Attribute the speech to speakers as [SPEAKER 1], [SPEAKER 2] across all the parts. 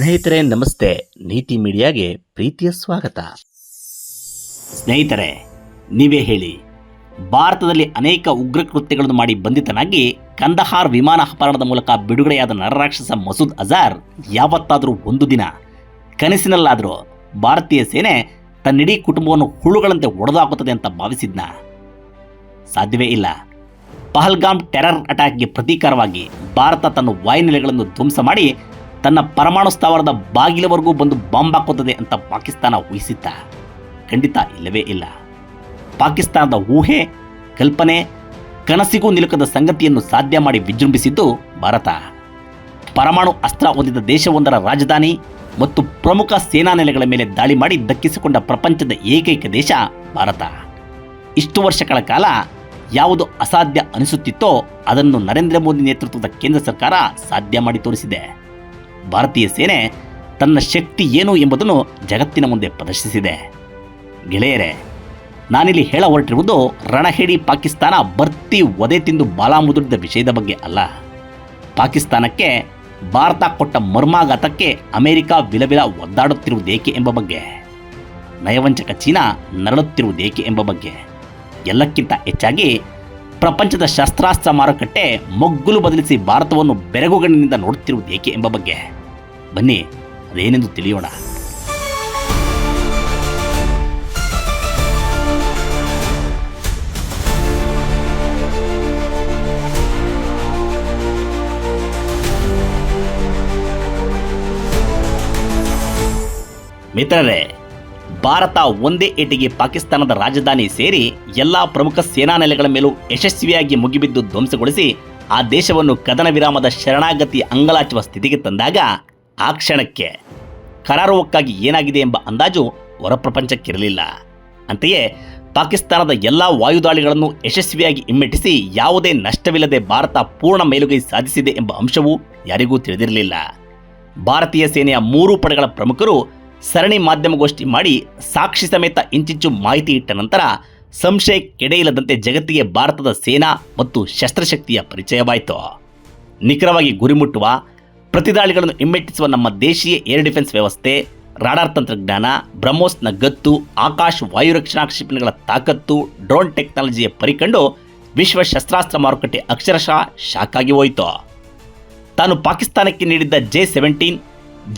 [SPEAKER 1] ಸ್ನೇಹಿತರೆ, ನಮಸ್ತೆ. ನೀತಿ ಮೀಡಿಯಾಗೆ ಪ್ರೀತಿಯ ಸ್ವಾಗತ. ಸ್ನೇಹಿತರೆ, ನೀವೇ ಹೇಳಿ, ಭಾರತದಲ್ಲಿ ಅನೇಕ ಉಗ್ರ ಕೃತ್ಯಗಳನ್ನು ಮಾಡಿ ಬಂಧಿತನಾಗಿ ಕಂದಹಾರ್ ವಿಮಾನ ಅಪಹರಣದ ಮೂಲಕ ಬಿಡುಗಡೆಯಾದ ನರರಾಕ್ಷಸ ಮಸೂದ್ ಅಜಾರ್ ಯಾವತ್ತಾದರೂ ಒಂದು ದಿನ ಕನಸಿನಲ್ಲಾದರೂ ಭಾರತೀಯ ಸೇನೆ ತನ್ನಿಡೀ ಕುಟುಂಬವನ್ನು ಹುಳುಗಳಂತೆ ಒಡೆದಾಕುತ್ತದೆ ಅಂತ ಭಾವಿಸಿದ್ನ? ಸಾಧ್ಯವೇ ಇಲ್ಲ. ಪಹಲ್ಗಾಮ್ ಟೆರರ್ ಅಟ್ಯಾಕ್ಗೆ ಪ್ರತೀಕಾರವಾಗಿ ಭಾರತ ತನ್ನ ವಾಯುನೆಲೆಗಳನ್ನು ಧ್ವಂಸ ಮಾಡಿ ತನ್ನ ಪರಮಾಣು ಸ್ಥಾವರದ ಬಾಗಿಲವರೆಗೂ ಬಂದು ಬಾಂಬ್ ಹಾಕುತ್ತದೆ ಅಂತ ಪಾಕಿಸ್ತಾನ ಊಹಿಸಿತ್ತ ಖಂಡಿತ ಇಲ್ಲವೇ ಇಲ್ಲ. ಪಾಕಿಸ್ತಾನದ ಊಹೆ, ಕಲ್ಪನೆ, ಕನಸಿಗೂ ನಿಲುಕದ ಸಂಗತಿಯನ್ನು ಸಾಧ್ಯ ಮಾಡಿ ವಿಜೃಂಭಿಸಿದ್ದು ಭಾರತ. ಪರಮಾಣು ಅಸ್ತ್ರ ಹೊಂದಿದ ದೇಶವೊಂದರ ರಾಜಧಾನಿ ಮತ್ತು ಪ್ರಮುಖ ಸೇನಾ ನೆಲೆಗಳ ಮೇಲೆ ದಾಳಿ ಮಾಡಿ ದಕ್ಕಿಸಿಕೊಂಡ ಪ್ರಪಂಚದ ಏಕೈಕ ದೇಶ ಭಾರತ. ಇಷ್ಟು ವರ್ಷಗಳ ಕಾಲ ಯಾವುದು ಅಸಾಧ್ಯ ಅನಿಸುತ್ತಿತ್ತೋ ಅದನ್ನು ನರೇಂದ್ರ ಮೋದಿ ನೇತೃತ್ವದ ಕೇಂದ್ರ ಸರ್ಕಾರ ಸಾಧ್ಯ ಮಾಡಿ ತೋರಿಸಿದೆ. ಭಾರತೀಯ ಸೇನೆ ತನ್ನ ಶಕ್ತಿ ಏನು ಎಂಬುದನ್ನು ಜಗತ್ತಿನ ಮುಂದೆ ಪ್ರದರ್ಶಿಸಿದೆ. ಗೆಳೆಯರೇ, ನಾನಿಲ್ಲಿ ಹೇಳ ಹೊರಟಿರುವುದು ರಣಹೇಡಿ ಪಾಕಿಸ್ತಾನ ಬರ್ತಿ ಒದೆ ತಿಂದು ಬಾಲ ಮುದುರಿದ ವಿಷಯದ ಬಗ್ಗೆ ಅಲ್ಲ. ಪಾಕಿಸ್ತಾನಕ್ಕೆ ಭಾರತ ಕೊಟ್ಟ ಮರ್ಮಾಘಾತಕ್ಕೆ ಅಮೆರಿಕ ವಿಲವಿಲ ಒದ್ದಾಡುತ್ತಿರುವುದೇಕೆ ಎಂಬ ಬಗ್ಗೆ, ನಯವಂಚಕ ಚೀನಾ ನರಳುತ್ತಿರುವುದೇಕೆ ಎಂಬ ಬಗ್ಗೆ, ಎಲ್ಲಕ್ಕಿಂತ ಹೆಚ್ಚಾಗಿ ಪ್ರಪಂಚದ ಶಸ್ತ್ರಾಸ್ತ್ರ ಮಾರುಕಟ್ಟೆ ಮೊಗ್ಗುಲು ಬದಲಿಸಿ ಭಾರತವನ್ನು ಬೆರಗುಗಣ್ಣಿನಿಂದ ನೋಡುತ್ತಿರುವುದು ಏಕೆ ಎಂಬ ಬಗ್ಗೆ. ಬನ್ನಿ, ಅದೇನೆಂದು ತಿಳಿಯೋಣ. ಮಿತ್ರರೇ ಭಾರತ ಒಂದೇ ಏಟಿಗೆ ಪಾಕಿಸ್ತಾನದ ರಾಜಧಾನಿ ಸೇರಿ ಎಲ್ಲಾ ಪ್ರಮುಖ ಸೇನಾ ನೆಲೆಗಳ ಮೇಲೂ ಯಶಸ್ವಿಯಾಗಿ ಮುಗಿಬಿದ್ದು ಧ್ವಂಸಗೊಳಿಸಿ, ಆ ದೇಶವನ್ನು ಕದನ ವಿರಾಮದ ಶರಣಾಗತಿ ಅಂಗಲಾಚುವ ಸ್ಥಿತಿಗೆ ತಂದಾಗ ಆ ಕ್ಷಣಕ್ಕೆ ಕರಾರುವಕ್ಕಾಗಿ ಏನಾಗಿದೆ ಎಂಬ ಅಂದಾಜು ಹೊರಪ್ರಪಂಚಕ್ಕಿರಲಿಲ್ಲ. ಅಂತೆಯೇ ಪಾಕಿಸ್ತಾನದ ಎಲ್ಲ ವಾಯುದಾಳಿಗಳನ್ನು ಯಶಸ್ವಿಯಾಗಿ ಹಿಮ್ಮೆಟ್ಟಿಸಿ ಯಾವುದೇ ನಷ್ಟವಿಲ್ಲದೆ ಭಾರತ ಪೂರ್ಣ ಮೇಲುಗೈ ಸಾಧಿಸಿದೆ ಎಂಬ ಅಂಶವೂ ಯಾರಿಗೂ ತಿಳಿದಿರಲಿಲ್ಲ. ಭಾರತೀಯ ಸೇನೆಯ ಮೂರು ಪಡೆಗಳ ಪ್ರಮುಖರು ಸರಣಿ ಮಾಧ್ಯಮಗೋಷ್ಠಿ ಮಾಡಿ ಸಾಕ್ಷಿ ಸಮೇತ ಇಂಚಿಂಚು ಮಾಹಿತಿ ಇಟ್ಟ ನಂತರ ಸಂಶಯ ಕೆಡೆಯಿಲ್ಲದಂತೆ ಜಗತ್ತಿಗೆ ಭಾರತದ ಸೇನಾ ಮತ್ತು ಶಸ್ತ್ರಶಕ್ತಿಯ ಪರಿಚಯವಾಯಿತು. ನಿಖರವಾಗಿ ಗುರಿ ಮುಟ್ಟುವ ಪ್ರತಿದಾಳಿಗಳನ್ನು ಹಿಮ್ಮೆಟ್ಟಿಸುವ ನಮ್ಮ ದೇಶೀಯ ಏರ್ ಡಿಫೆನ್ಸ್ ವ್ಯವಸ್ಥೆ, ರಾಡಾರ್ ತಂತ್ರಜ್ಞಾನ, ಬ್ರಹ್ಮೋಸ್ನ ಗತ್ತು, ಆಕಾಶ್ ವಾಯು ರಕ್ಷಣಾ ಕ್ಷಿಪಣಿಗಳ ತಾಕತ್ತು, ಡ್ರೋನ್ ಟೆಕ್ನಾಲಜಿಯ ಪರಿಕಂಡು ವಿಶ್ವ ಶಸ್ತ್ರಾಸ್ತ್ರ ಮಾರುಕಟ್ಟೆ ಅಕ್ಷರಶಃ ಶಾಕ್ ಆಗಿ ಹೋಯಿತು. ತಾನು ಪಾಕಿಸ್ತಾನಕ್ಕೆ ನೀಡಿದ್ದ ಜೆ ಸೆವೆಂಟೀನ್,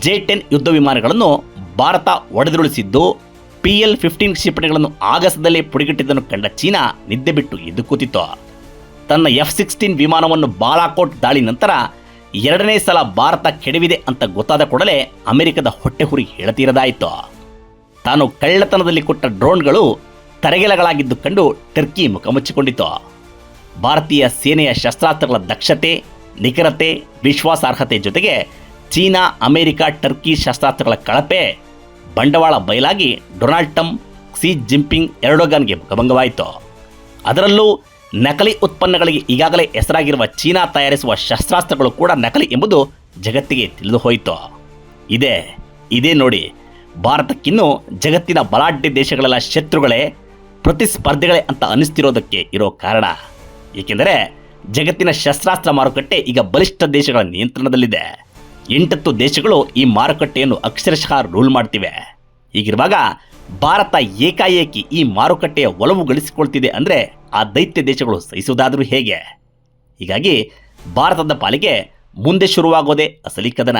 [SPEAKER 1] ಜೆ ಟೆನ್ ಯುದ್ಧ ವಿಮಾನಗಳನ್ನು ಭಾರತ ಒಡೆದುರುಳಿಸಿದ್ದು ಪಿ ಎಲ್ ಫಿಫ್ಟೀನ್ ಕ್ಷಿಪಣಿಗಳನ್ನು ಆಗಸದಲ್ಲೇ ಪುಡಿಗಿಟ್ಟಿದ್ದನ್ನು ಕಂಡ ಚೀನಾ ನಿದ್ದೆ ಬಿಟ್ಟು ಎದ್ದು ಕೂತಿತ್ತು ತನ್ನ ಎಫ್ ಸಿಕ್ಸ್ಟೀನ್ ವಿಮಾನವನ್ನು ಬಾಲಾಕೋಟ್ ದಾಳಿ ನಂತರ ಎರಡನೇ ಸಲ ಭಾರತ ಕೆಡವಿದೆ ಅಂತ ಗೊತ್ತಾದ ಕೂಡಲೇ ಅಮೆರಿಕದ ಹೊಟ್ಟೆ ಹುರಿ ಹೇಳತೀರದಾಯಿತು. ತಾನು ಕಳ್ಳತನದಲ್ಲಿ ಕೊಟ್ಟ ಡ್ರೋನ್ಗಳು ತರಗೆಲಗಳಾಗಿದ್ದು ಕಂಡು ಟರ್ಕಿ ಮುಖಮುಚ್ಚಿಕೊಂಡಿತು ಭಾರತೀಯ ಸೇನೆಯ ಶಸ್ತ್ರಾಸ್ತ್ರಗಳ ದಕ್ಷತೆ, ನಿಖರತೆ, ವಿಶ್ವಾಸಾರ್ಹತೆ ಜೊತೆಗೆ ಚೀನಾ, ಅಮೆರಿಕ, ಟರ್ಕಿ ಶಸ್ತ್ರಾಸ್ತ್ರಗಳ ಕಳಪೆ ಬಂಡವಾಳ ಬಯಲಾಗಿ ಡೊನಾಲ್ಡ್ ಟ್ರಂಪ್ ಸಿ ಜಿಂಪಿಂಗ್ ಎರಡೋಗನ್ಗೆ ಮುಖಭಂಗವಾಯಿತು ಅದರಲ್ಲೂ ನಕಲಿ ಉತ್ಪನ್ನಗಳಿಗೆ ಈಗಾಗಲೇ ಹೆಸರಾಗಿರುವ ಚೀನಾ ತಯಾರಿಸುವ ಶಸ್ತ್ರಾಸ್ತ್ರಗಳು ಕೂಡ ನಕಲಿ ಎಂಬುದು ಜಗತ್ತಿಗೆ ತಿಳಿದು ಹೋಯಿತು ಇದೇ ಇದೇ ನೋಡಿ, ಭಾರತಕ್ಕಿನ್ನೂ ಜಗತ್ತಿನ ಬಲಾಢ್ಯ ದೇಶಗಳೆಲ್ಲ ಶತ್ರುಗಳೇ ಪ್ರತಿಸ್ಪರ್ಧಿಗಳೇ ಅಂತ ಅನಿಸ್ತಿರೋದಕ್ಕೆ ಇರೋ ಕಾರಣ. ಏಕೆಂದರೆ ಜಗತ್ತಿನ ಶಸ್ತ್ರಾಸ್ತ್ರ ಮಾರುಕಟ್ಟೆ ಈಗ ಬಲಿಷ್ಠ ದೇಶಗಳ ನಿಯಂತ್ರಣದಲ್ಲಿದೆ. ಎಂಟತ್ತು ದೇಶಗಳು ಈ ಮಾರುಕಟ್ಟೆಯನ್ನು ಅಕ್ಷರಶಃ ರೂಲ್ ಮಾಡ್ತಿವೆ. ಹೀಗಿರುವಾಗ ಭಾರತ ಏಕಾಏಕಿ ಈ ಮಾರುಕಟ್ಟೆಯ ಒಲವು ಗಳಿಸಿಕೊಳ್ತಿದೆ ಅಂದರೆ ಆ ದೈತ್ಯ ದೇಶಗಳು ಸಹಿಸುವುದಾದರೂ ಹೇಗೆ? ಹೀಗಾಗಿ ಭಾರತದ ಪಾಲಿಗೆ ಮುಂದೆ ಶುರುವಾಗೋದೇ ಅಸಲಿ ಕದನ.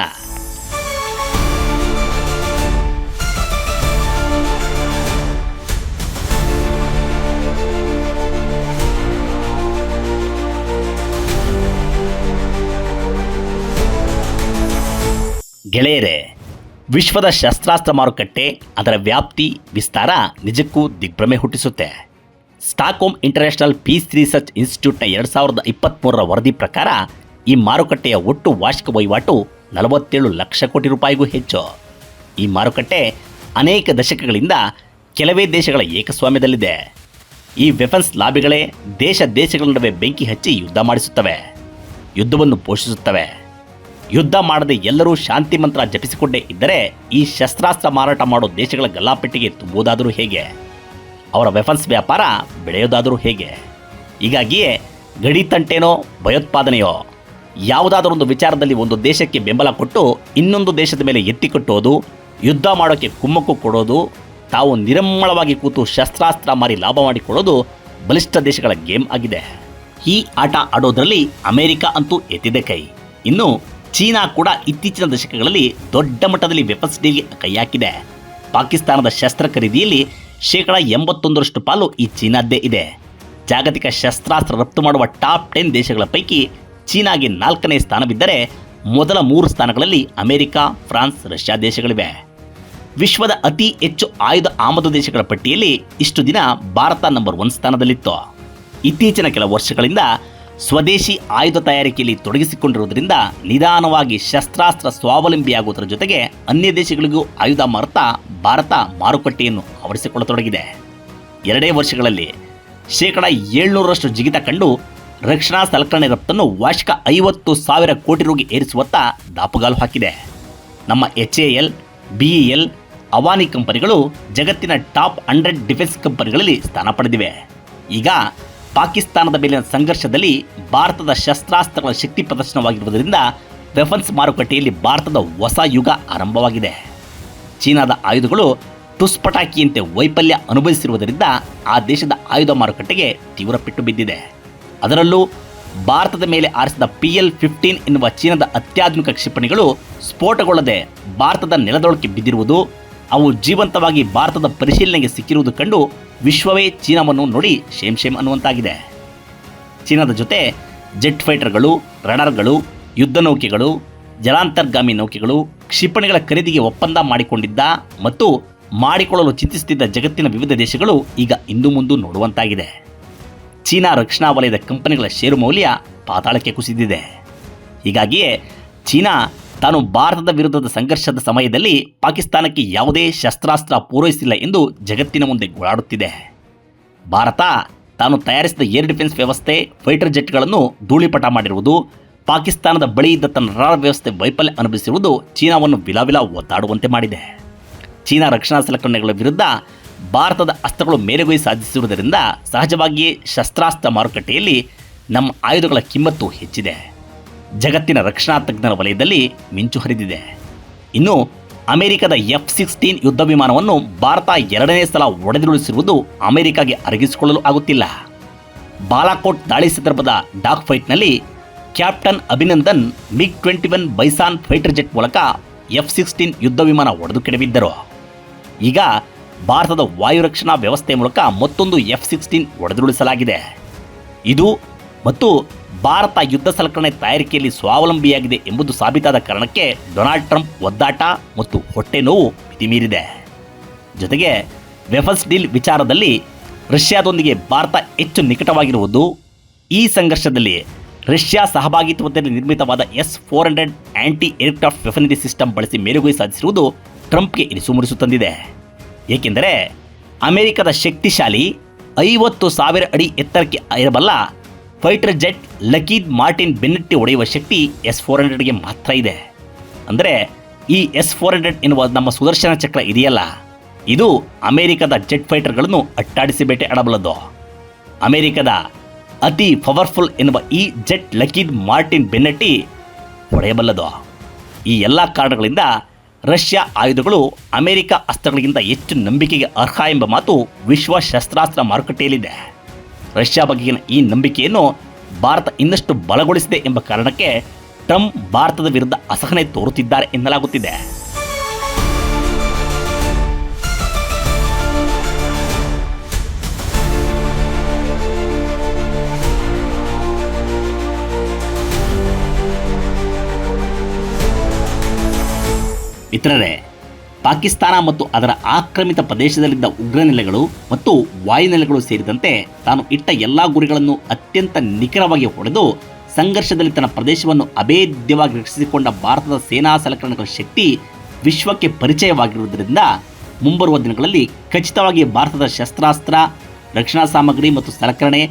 [SPEAKER 1] ಗೆಳೆಯರೇ, ವಿಶ್ವದ ಶಸ್ತ್ರಾಸ್ತ್ರ ಮಾರುಕಟ್ಟೆ ಅದರ ವ್ಯಾಪ್ತಿ, ವಿಸ್ತಾರ ನಿಜಕ್ಕೂ ದಿಗ್ಭ್ರಮೆ ಹುಟ್ಟಿಸುತ್ತೆ. ಸ್ಟಾಕ್ಹೋಮ್ ಇಂಟರ್ನ್ಯಾಷನಲ್ ಪೀಸ್ ರಿಸರ್ಚ್ ಇನ್ಸ್ಟಿಟ್ಯೂಟ್ನ ಎರಡು ಸಾವಿರದ ಇಪ್ಪತ್ತ್ಮೂರರ ವರದಿ ಪ್ರಕಾರ, ಈ ಮಾರುಕಟ್ಟೆಯ ಒಟ್ಟು ವಾರ್ಷಿಕ ವಹಿವಾಟು ನಲವತ್ತೇಳು ಲಕ್ಷ ಕೋಟಿ ರೂಪಾಯಿಗೂ ಹೆಚ್ಚು. ಈ ಮಾರುಕಟ್ಟೆ ಅನೇಕ ದಶಕಗಳಿಂದ ಕೆಲವೇ ದೇಶಗಳ ಏಕಸ್ವಾಮ್ಯದಲ್ಲಿದೆ. ಈ ವೆಪನ್ಸ್ ಲಾಬಿಗಳೇ ದೇಶ ದೇಶಗಳ ನಡುವೆ ಬೆಂಕಿ ಹಚ್ಚಿ ಯುದ್ಧ ಮಾಡಿಸುತ್ತವೆ. ಯುದ್ಧವನ್ನು ಪೋಷಿಸುತ್ತವೆ. ಯುದ್ಧ ಮಾಡದೆ ಎಲ್ಲರೂ ಶಾಂತಿ ಮಂತ್ರ ಜಪಿಸಿಕೊಂಡೇ ಇದ್ದರೆ ಈ ಶಸ್ತ್ರಾಸ್ತ್ರ ಮಾರಾಟ ಮಾಡೋ ದೇಶಗಳ ಗಲ್ಲಾಪೆಟ್ಟಿಗೆ ತುಂಬುವುದಾದರೂ ಹೇಗೆ? ಅವರ ವೆಫನ್ಸ್ ವ್ಯಾಪಾರ ಬೆಳೆಯೋದಾದರೂ ಹೇಗೆ? ಹೀಗಾಗಿಯೇ ಗಡಿ ತಂಟೇನೋ ಭಯೋತ್ಪಾದನೆಯೋ? ಯಾವುದಾದರೊಂದು ವಿಚಾರದಲ್ಲಿ ಒಂದು ದೇಶಕ್ಕೆ ಬೆಂಬಲ ಕೊಟ್ಟು ಇನ್ನೊಂದು ದೇಶದ ಮೇಲೆ ಎತ್ತಿ ಕಟ್ಟೋದು, ಯುದ್ಧ ಮಾಡೋಕ್ಕೆ ಕುಮ್ಮಕ್ಕು ಕೊಡೋದು, ತಾವು ನಿರಮ್ಮಳವಾಗಿ ಕೂತು ಶಸ್ತ್ರಾಸ್ತ್ರ ಮಾರಿ ಲಾಭ ಮಾಡಿಕೊಳ್ಳೋದು ಬಲಿಷ್ಠ ದೇಶಗಳ ಗೇಮ್ ಆಗಿದೆ. ಈ ಆಟ ಆಡೋದರಲ್ಲಿ ಅಮೆರಿಕ ಅಂತೂ ಎತ್ತಿದೆ ಕೈ. ಇನ್ನು ಚೀನಾ ಕೂಡ ಇತ್ತೀಚಿನ ದಶಕಗಳಲ್ಲಿ ದೊಡ್ಡ ಮಟ್ಟದಲ್ಲಿ ವೆಪನ್ಸ್ ಡೀಲ್ಗೆ ಕೈ ಹಾಕಿದೆ ಪಾಕಿಸ್ತಾನದ ಶಸ್ತ್ರ ಖರೀದಿಯಲ್ಲಿ ಶೇಕಡ ಎಂಬತ್ತೊಂದರಷ್ಟು ಪಾಲು ಈ ಚೀನಾದ್ದೇ ಇದೆ. ಜಾಗತಿಕ ಶಸ್ತ್ರಾಸ್ತ್ರ ರಫ್ತು ಮಾಡುವ ಟಾಪ್ ಟೆನ್ ದೇಶಗಳ ಪೈಕಿ ಚೀನಾಗೆ ನಾಲ್ಕನೇ ಸ್ಥಾನವಿದ್ದರೆ ಮೊದಲ ಮೂರು ಸ್ಥಾನಗಳಲ್ಲಿ ಅಮೆರಿಕ, ಫ್ರಾನ್ಸ್, ರಷ್ಯಾ ದೇಶಗಳಿವೆ. ವಿಶ್ವದ ಅತಿ ಹೆಚ್ಚು ಆಯುಧ ಆಮದು ದೇಶಗಳ ಪಟ್ಟಿಯಲ್ಲಿ ಇಷ್ಟು ದಿನ ಭಾರತ ನಂಬರ್ ಒನ್ ಸ್ಥಾನದಲ್ಲಿತ್ತು. ಇತ್ತೀಚಿನ ಕೆಲ ವರ್ಷಗಳಿಂದ ಸ್ವದೇಶಿ ಆಯುಧ ತಯಾರಿಕೆಯಲ್ಲಿ ತೊಡಗಿಸಿಕೊಂಡಿರುವುದರಿಂದ ನಿಧಾನವಾಗಿ ಶಸ್ತ್ರಾಸ್ತ್ರ ಸ್ವಾವಲಂಬಿಯಾಗುವುದರ ಜೊತೆಗೆ ಅನ್ಯ ದೇಶಗಳಿಗೂ ಆಯುಧ ಮಾರುತ್ತಾ ಭಾರತ ಮಾರುಕಟ್ಟೆಯನ್ನು ಆವರಿಸಿಕೊಳ್ಳತೊಡಗಿದೆ. ಎರಡೇ ವರ್ಷಗಳಲ್ಲಿ ಶೇಕಡ ಏಳ್ನೂರರಷ್ಟು ಜಿಗಿತ ಕಂಡು ರಕ್ಷಣಾ ಸಲಕರಣೆ ರಫ್ತನ್ನು ವಾರ್ಷಿಕ ಐವತ್ತು ಸಾವಿರ ಕೋಟಿ ರುಗೆ ಏರಿಸುವತ್ತ ದಾಪುಗಾಲು ಹಾಕಿದೆ. ನಮ್ಮ H A L BEL, Avani ಕಂಪನಿಗಳು ಜಗತ್ತಿನ ಟಾಪ್ ಹಂಡ್ರೆಡ್ ಡಿಫೆನ್ಸ್ ಕಂಪನಿಗಳಲ್ಲಿ ಸ್ಥಾನ ಪಡೆದಿವೆ. ಈಗ ಪಾಕಿಸ್ತಾನದ ಮೇಲಿನ ಸಂಘರ್ಷದಲ್ಲಿ ಭಾರತದ ಶಸ್ತ್ರಾಸ್ತ್ರಗಳ ಶಕ್ತಿ ಪ್ರದರ್ಶನವಾಗಿರುವುದರಿಂದ ವೆಫನ್ಸ್ ಮಾರುಕಟ್ಟೆಯಲ್ಲಿ ಭಾರತದ ಹೊಸ ಯುಗ ಆರಂಭವಾಗಿದೆ. ಚೀನಾದ ಆಯುಧಗಳು ತುಸ್ಪಟಾಕಿಯಂತೆ ವೈಫಲ್ಯ ಅನುಭವಿಸಿರುವುದರಿಂದ ಆ ದೇಶದ ಆಯುಧ ಮಾರುಕಟ್ಟೆಗೆ ತೀವ್ರ ಪೆಟ್ಟು ಬಿದ್ದಿದೆ. ಅದರಲ್ಲೂ ಭಾರತದ ಮೇಲೆ ಆರಿಸಿದ ಪಿ ಎಲ್ ಫಿಫ್ಟೀನ್ ಎನ್ನುವ ಚೀನಾದ ಅತ್ಯಾಧುನಿಕ ಕ್ಷಿಪಣಿಗಳು ಸ್ಫೋಟಗೊಳ್ಳದೆ ಭಾರತದ ನೆಲದೊಳಕ್ಕೆ ಬಿದ್ದಿರುವುದು ಅವು ಜೀವಂತವಾಗಿ ಭಾರತದ ಪರಿಶೀಲನೆಗೆ ಸಿಕ್ಕಿರುವುದು ಕಂಡು ವಿಶ್ವವೇ ಚೀನಾವನ್ನು ನೋಡಿ ಶೇಮ್ ಶೇಮ್ ಅನ್ನುವಂತಾಗಿದೆ. ಚೀನಾದ ಜೊತೆ ಜೆಟ್ ಫೈಟರ್ಗಳು, ರಡರ್ಗಳು, ಯುದ್ಧ ನೌಕೆಗಳು, ಜಲಾಂತರ್ಗಾಮಿ ನೌಕೆಗಳು, ಕ್ಷಿಪಣಿಗಳ ಖರೀದಿಗೆ ಒಪ್ಪಂದ ಮಾಡಿಕೊಂಡಿದ್ದ ಮತ್ತು ಮಾಡಿಕೊಳ್ಳಲು ಚಿಂತಿಸುತ್ತಿದ್ದ ಜಗತ್ತಿನ ವಿವಿಧ ದೇಶಗಳು ಈಗ ಇಂದು ಮುಂದೆ ನೋಡುವಂತಾಗಿದೆ. ಚೀನಾ ರಕ್ಷಣಾ ವಲಯದ ಕಂಪನಿಗಳ ಷೇರು ಮೌಲ್ಯ ಪಾತಾಳಕ್ಕೆ ಕುಸಿದಿದೆ. ಹೀಗಾಗಿಯೇ ಚೀನಾ ತಾನು ಭಾರತದ ವಿರುದ್ಧದ ಸಂಘರ್ಷದ ಸಮಯದಲ್ಲಿ ಪಾಕಿಸ್ತಾನಕ್ಕೆ ಯಾವುದೇ ಶಸ್ತ್ರಾಸ್ತ್ರ ಪೂರೈಸಿಲ್ಲ ಎಂದು ಜಗತ್ತಿನ ಮುಂದೆ ಗೋಳಾಡುತ್ತಿದೆ. ಭಾರತ ತಾನು ತಯಾರಿಸಿದ ಏರ್ ಡಿಫೆನ್ಸ್ ವ್ಯವಸ್ಥೆ, ಫೈಟರ್ ಜೆಟ್ಗಳನ್ನು ಧೂಳಿಪಟ ಮಾಡಿರುವುದು, ಪಾಕಿಸ್ತಾನದ ಬಳಿ ಇದ್ದ ತನ್ನ ರಾಡ ವ್ಯವಸ್ಥೆ ವೈಫಲ್ಯ ಅನುಭವಿಸಿರುವುದು ಚೀನಾವನ್ನು ವಿಲಾವಿಲ ಒತ್ತಾಡುವಂತೆ ಮಾಡಿದೆ. ಚೀನಾ ರಕ್ಷಣಾ ಸಲಕರಣೆಗಳ ವಿರುದ್ಧ ಭಾರತದ ಅಸ್ತ್ರಗಳು ಮೇಲುಗೈ ಸಾಧಿಸಿರುವುದರಿಂದ ಸಹಜವಾಗಿಯೇ ಶಸ್ತ್ರಾಸ್ತ್ರ ಮಾರುಕಟ್ಟೆಯಲ್ಲಿ ನಮ್ಮ ಆಯುಧಗಳ ಕಿಮ್ಮತ್ತು ಹೆಚ್ಚಿದೆ. ಜಗತ್ತಿನ ರಕ್ಷಣಾ ತಜ್ಞರ ವಲಯದಲ್ಲಿ ಮಿಂಚು ಹರಿದಿದೆ. ಇನ್ನು ಅಮೆರಿಕದ ಎಫ್ ಸಿಕ್ಸ್ಟೀನ್ ಯುದ್ಧ ವಿಮಾನವನ್ನು ಭಾರತ ಎರಡನೇ ಸಲ ಒಡೆದುರುಳಿಸಿರುವುದು ಅಮೆರಿಕಾಗೆ ಅರಗಿಸಿಕೊಳ್ಳಲು ಆಗುತ್ತಿಲ್ಲ. ಬಾಲಾಕೋಟ್ ದಾಳಿ ಸಂದರ್ಭದ dock ಫೈಟ್ನಲ್ಲಿ captain Abhinandan MiG twenty one Bison fighter jet ಮೂಲಕ ಎಫ್ ಸಿಕ್ಸ್ಟೀನ್ ಯುದ್ಧ ವಿಮಾನ ಒಡೆದು ಕೆಡವಿದ್ದರು. ಈಗ ಭಾರತದ ವಾಯು ರಕ್ಷಣಾ ವ್ಯವಸ್ಥೆ ಮೂಲಕ ಮತ್ತೊಂದು ಎಫ್ ಸಿಕ್ಸ್ಟೀನ್ ಒಡೆದುರುಳಿಸಲಾಗಿದೆ. ಇದು ಮತ್ತು ಭಾರತ ಯುದ್ಧ ಸಲಕರಣೆ ತಯಾರಿಕೆಯಲ್ಲಿ ಸ್ವಾವಲಂಬಿಯಾಗಿದೆ ಎಂಬುದು ಸಾಬೀತಾದ ಕಾರಣಕ್ಕೆ ಡೊನಾಲ್ಡ್ ಟ್ರಂಪ್ ಒದ್ದಾಟ ಮತ್ತು ಹೊಟ್ಟೆ ನೋವು ಮಿತಿಮೀರಿದೆ. ಜೊತೆಗೆ ವೆಫಲ್ಸ್ ಡೀಲ್ ವಿಚಾರದಲ್ಲಿ ರಷ್ಯಾದೊಂದಿಗೆ ಭಾರತ ಹೆಚ್ಚು ನಿಕಟವಾಗಿರುವುದು ಈ ಸಂಘರ್ಷದಲ್ಲಿ ರಷ್ಯಾ ಸಹಭಾಗಿತ್ವದಲ್ಲಿ ನಿರ್ಮಿತವಾದ S four hundred anti aircraft weaponry system ಬಳಸಿ ಮೇಲುಗೈ ಸಾಧಿಸಿರುವುದು ಟ್ರಂಪ್ಗೆ ಇರಿಸುಮುರಿಸು ತಂದಿದೆ. ಏಕೆಂದರೆ ಅಮೆರಿಕದ ಶಕ್ತಿಶಾಲಿ ಐವತ್ತು ಸಾವಿರ ಅಡಿ ಎತ್ತರಕ್ಕೆ ಇರಬಲ್ಲ ಫೈಟರ್ ಜೆಟ್ ಲಕೀದ್ ಮಾರ್ಟಿನ್ ಬೆನ್ನಟ್ಟಿ ಹೊಡೆಯುವ ಶಕ್ತಿ ಎಸ್ ಫೋರ್ ಹಂಡ್ರೆಡ್ಗೆ ಮಾತ್ರ ಇದೆ. ಅಂದರೆ ಈ ಎಸ್ ಫೋರ್ ಹಂಡ್ರೆಡ್ ಎನ್ನುವ ನಮ್ಮ ಸುದರ್ಶನ ಚಕ್ರ ಇದೆಯಲ್ಲ? ಇದು ಅಮೆರಿಕದ ಜೆಟ್ ಫೈಟರ್ಗಳನ್ನು ಅಟ್ಟಾಡಿಸಿ ಬೇಟೆ ಆಡಬಲ್ಲದು. ಅಮೆರಿಕದ ಅತಿ ಪವರ್ಫುಲ್ ಎನ್ನುವ ಈ ಜೆಟ್ ಲಕೀದ್ ಮಾರ್ಟಿನ್ ಬೆನ್ನಟ್ಟಿ ಹೊಡೆಯಬಲ್ಲದು. ಈ ಎಲ್ಲ ಕಾರಣಗಳಿಂದ ರಷ್ಯಾ ಆಯುಧಗಳು ಅಮೆರಿಕ ಅಸ್ತ್ರಗಳಿಗಿಂತ ಹೆಚ್ಚು ನಂಬಿಕೆಗೆ ಅರ್ಹ ಎಂಬ ಮಾತು ವಿಶ್ವ ಶಸ್ತ್ರಾಸ್ತ್ರ ಮಾರುಕಟ್ಟೆಯಲ್ಲಿದೆ. ರಷ್ಯಾ ಬಗೆಗಿನ ಈ ನಂಬಿಕೆಯನ್ನು ಭಾರತ ಇನ್ನಷ್ಟು ಬಲಗೊಳಿಸಿದೆ ಎಂಬ ಕಾರಣಕ್ಕೆ ಟ್ರಂಪ್ ಭಾರತದ ವಿರುದ್ಧ ಅಸಹನೆ ತೋರುತ್ತಿದ್ದಾರೆ ಎನ್ನಲಾಗುತ್ತಿದೆ. ಮಿತ್ರರೇ ಪಾಕಿಸ್ತಾನ ಮತ್ತು ಅದರ ಆಕ್ರಮಿತ ಪ್ರದೇಶದಲ್ಲಿದ್ದ ಉಗ್ರ ನೆಲೆಗಳು ಮತ್ತು ವಾಯುನೆಲೆಗಳು ಸೇರಿದಂತೆ ತಾನು ಇಟ್ಟ ಎಲ್ಲ ಗುರಿಗಳನ್ನು ಅತ್ಯಂತ ನಿಖರವಾಗಿ ಹೊಡೆದು ಸಂಘರ್ಷದಲ್ಲಿ ತನ್ನ ಪ್ರದೇಶವನ್ನು ಅಭೇದ್ಯವಾಗಿ ರಕ್ಷಿಸಿಕೊಂಡ ಭಾರತದ ಸೇನಾ ಸಲಕರಣೆಗಳ ಶಕ್ತಿ ವಿಶ್ವಕ್ಕೆ ಪರಿಚಯವಾಗಿರುವುದರಿಂದ ಮುಂಬರುವ ದಿನಗಳಲ್ಲಿ ಖಚಿತವಾಗಿ ಭಾರತದ ಶಸ್ತ್ರಾಸ್ತ್ರ, ರಕ್ಷಣಾ ಸಾಮಗ್ರಿ ಮತ್ತು ಸಲಕರಣೆ,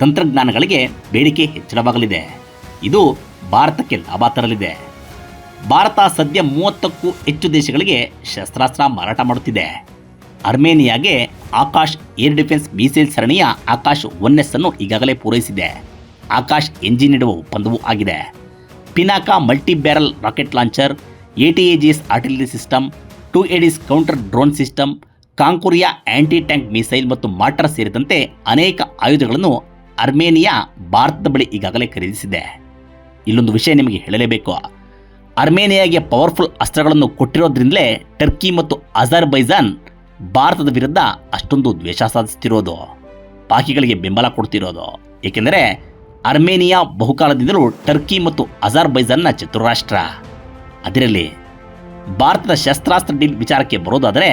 [SPEAKER 1] ತಂತ್ರಜ್ಞಾನಗಳಿಗೆ ಬೇಡಿಕೆ ಹೆಚ್ಚಳವಾಗಲಿದೆ. ಇದು ಭಾರತಕ್ಕೆ ಲಾಭ ತರಲಿದೆ. ಭಾರತ ಸದ್ಯ ಮೂವತ್ತಕ್ಕೂ ಹೆಚ್ಚು ದೇಶಗಳಿಗೆ ಶಸ್ತ್ರಾಸ್ತ್ರ ಮಾರಾಟ ಮಾಡುತ್ತಿದೆ. ಅರ್ಮೇನಿಯಾಗೆ ಆಕಾಶ್ ಏರ್ ಡಿಫೆನ್ಸ್ ಮಿಸೈಲ್ ಸರಣಿಯ ಆಕಾಶ್ ಒನ್ ಎಸ್ ಅನ್ನು ಈಗಾಗಲೇ ಪೂರೈಸಿದೆ. ಆಕಾಶ್ ಎಂಜಿನ್ ನೀಡುವ ಒಪ್ಪಂದವೂ ಆಗಿದೆ. Pinaka multi barrel rocket launcher ATAGS artillery system, two ADS counter drone system, Konkurs anti tank missile ಮತ್ತು ಮಾರ್ಟರ್ ಸೇರಿದಂತೆ ಅನೇಕ ಆಯುಧಗಳನ್ನು ಅರ್ಮೇನಿಯಾ ಭಾರತದ ಬಳಿ ಈಗಾಗಲೇ ಖರೀದಿಸಿದೆ. ಇಲ್ಲೊಂದು ವಿಷಯ ನಿಮಗೆ ಹೇಳಲೇಬೇಕು. ಅರ್ಮೇನಿಯಾಗೆ ಪವರ್ಫುಲ್ ಅಸ್ತ್ರಗಳನ್ನು ಕೊಟ್ಟಿರೋದ್ರಿಂದಲೇ ಟರ್ಕಿ ಮತ್ತು ಅಜರ್ಬೈಜಾನ್ ಭಾರತದ ವಿರುದ್ಧ ಅಷ್ಟೊಂದು ದ್ವೇಷ ಸಾಧಿಸ್ತಿರೋದು ಪಾಕಿಗಳಿಗೆ ಬೆಂಬಲ ಕೊಡ್ತಿರೋದು. ಏಕೆಂದರೆ ಅರ್ಮೇನಿಯಾ ಬಹುಕಾಲದಿಂದಲೂ ಟರ್ಕಿ ಮತ್ತು ಅಜರ್ಬೈಜಾನ್ನ ಚತುರಾಷ್ಟ್ರ. ಅದರಲ್ಲಿ ಭಾರತದ ಶಸ್ತ್ರಾಸ್ತ್ರ ಡೀಲ್ ವಿಚಾರಕ್ಕೆ ಬರೋದಾದರೆ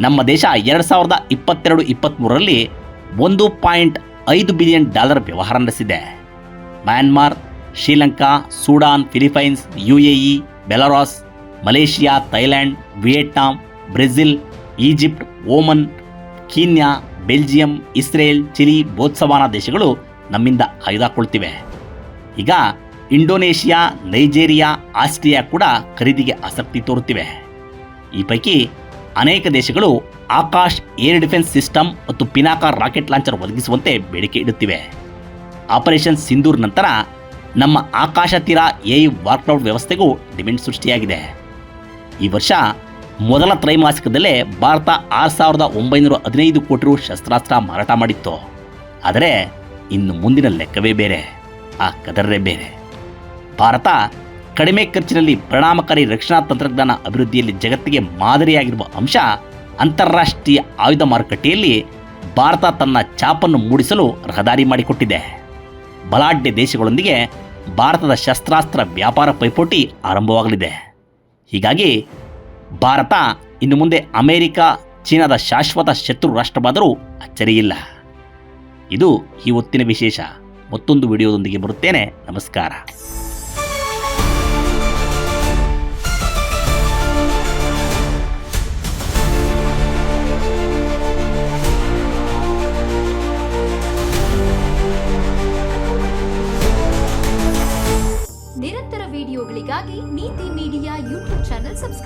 [SPEAKER 1] ನಮ್ಮ ದೇಶ ಎರಡು ಸಾವಿರದ ಇಪ್ಪತ್ತೆರಡು ಇಪ್ಪತ್ತ್ಮೂರರಲ್ಲಿ ಒಂದು ಪಾಯಿಂಟ್ ಐದು ಬಿಲಿಯನ್ ಡಾಲರ್ ವ್ಯವಹಾರ ನಡೆಸಿದೆ. Myanmar Sri Lanka, Sudan, Philippines U A E Belarus, Malaysia, Thailand, Vietnam, Brazil, Egypt, Oman, Kenya, Belgium, Israel, Chile Botswana ದೇಶಗಳು ನಮ್ಮಿಂದ ಆಯ್ದಾಕೊಳ್ತಿವೆ ಕೊಳ್ತಿವೆ ಈಗ ಇಂಡೋನೇಷಿಯಾ, ನೈಜೀರಿಯಾ, ಆಸ್ಟ್ರಿಯಾ ಕೂಡ ಖರೀದಿಗೆ ಆಸಕ್ತಿ ತೋರುತ್ತಿವೆ. ಈ ಪೈಕಿ ಅನೇಕ ದೇಶಗಳು ಆಕಾಶ್ ಏರ್ ಡಿಫೆನ್ಸ್ ಸಿಸ್ಟಮ್ ಮತ್ತು ಪಿನಾಕ ರಾಕೆಟ್ ಲಾಂಚರ್ ಒದಗಿಸುವಂತೆ ಬೇಡಿಕೆ ಇಡುತ್ತಿವೆ. ಆಪರೇಷನ್ ಸಿಂಧೂರ್ ನಂತರ ನಮ್ಮ ಆಕಾಶ ತೀರ ಎ ವರ್ಕ್ಔಟ್ ವ್ಯವಸ್ಥೆಗೂ ಡಿಮೆಂಡ್ ಸೃಷ್ಟಿಯಾಗಿದೆ. ಈ ವರ್ಷ ಮೊದಲ ತ್ರೈಮಾಸಿಕದಲ್ಲೇ ಭಾರತ ಆರು ಸಾವಿರದ ಒಂಬೈನೂರ ಹದಿನೈದು ಕೋಟಿ ರು ಶಸ್ತ್ರಾಸ್ತ್ರ ಮಾರಾಟ ಮಾಡಿತ್ತು. ಆದರೆ ಇನ್ನು ಮುಂದಿನ ಲೆಕ್ಕವೇ ಬೇರೆ, ಆ ಕದರೇ ಬೇರೆ. ಭಾರತ ಕಡಿಮೆ ಖರ್ಚಿನಲ್ಲಿ ಪರಿಣಾಮಕಾರಿ ರಕ್ಷಣಾ ತಂತ್ರಜ್ಞಾನ ಅಭಿವೃದ್ಧಿಯಲ್ಲಿ ಜಗತ್ತಿಗೆ ಮಾದರಿಯಾಗಿರುವ ಅಂಶ ಅಂತಾರಾಷ್ಟ್ರೀಯ ಆಯುಧ ಮಾರುಕಟ್ಟೆಯಲ್ಲಿ ಭಾರತ ತನ್ನ ಛಾಪನ್ನು ಮೂಡಿಸಲು ರಹದಾರಿ ಮಾಡಿಕೊಟ್ಟಿದೆ. ಬಲಾಢ್ಯ ದೇಶಗಳೊಂದಿಗೆ ಭಾರತದ ಶಸ್ತ್ರಾಸ್ತ್ರ ವ್ಯಾಪಾರ ಪೈಪೋಟಿ ಆರಂಭವಾಗಲಿದೆ. ಹೀಗಾಗಿ ಭಾರತ ಇನ್ನು ಮುಂದೆ ಅಮೆರಿಕ, ಚೀನಾದ ಶಾಶ್ವತ ಶತ್ರು ರಾಷ್ಟ್ರವಾದರೂ ಅಚ್ಚರಿಯಿಲ್ಲ. ಇದು ಈ ಹೊತ್ತಿನ ವಿಶೇಷ. ಮತ್ತೊಂದು ವಿಡಿಯೋದೊಂದಿಗೆ ಬರುತ್ತೇನೆ. ನಮಸ್ಕಾರ.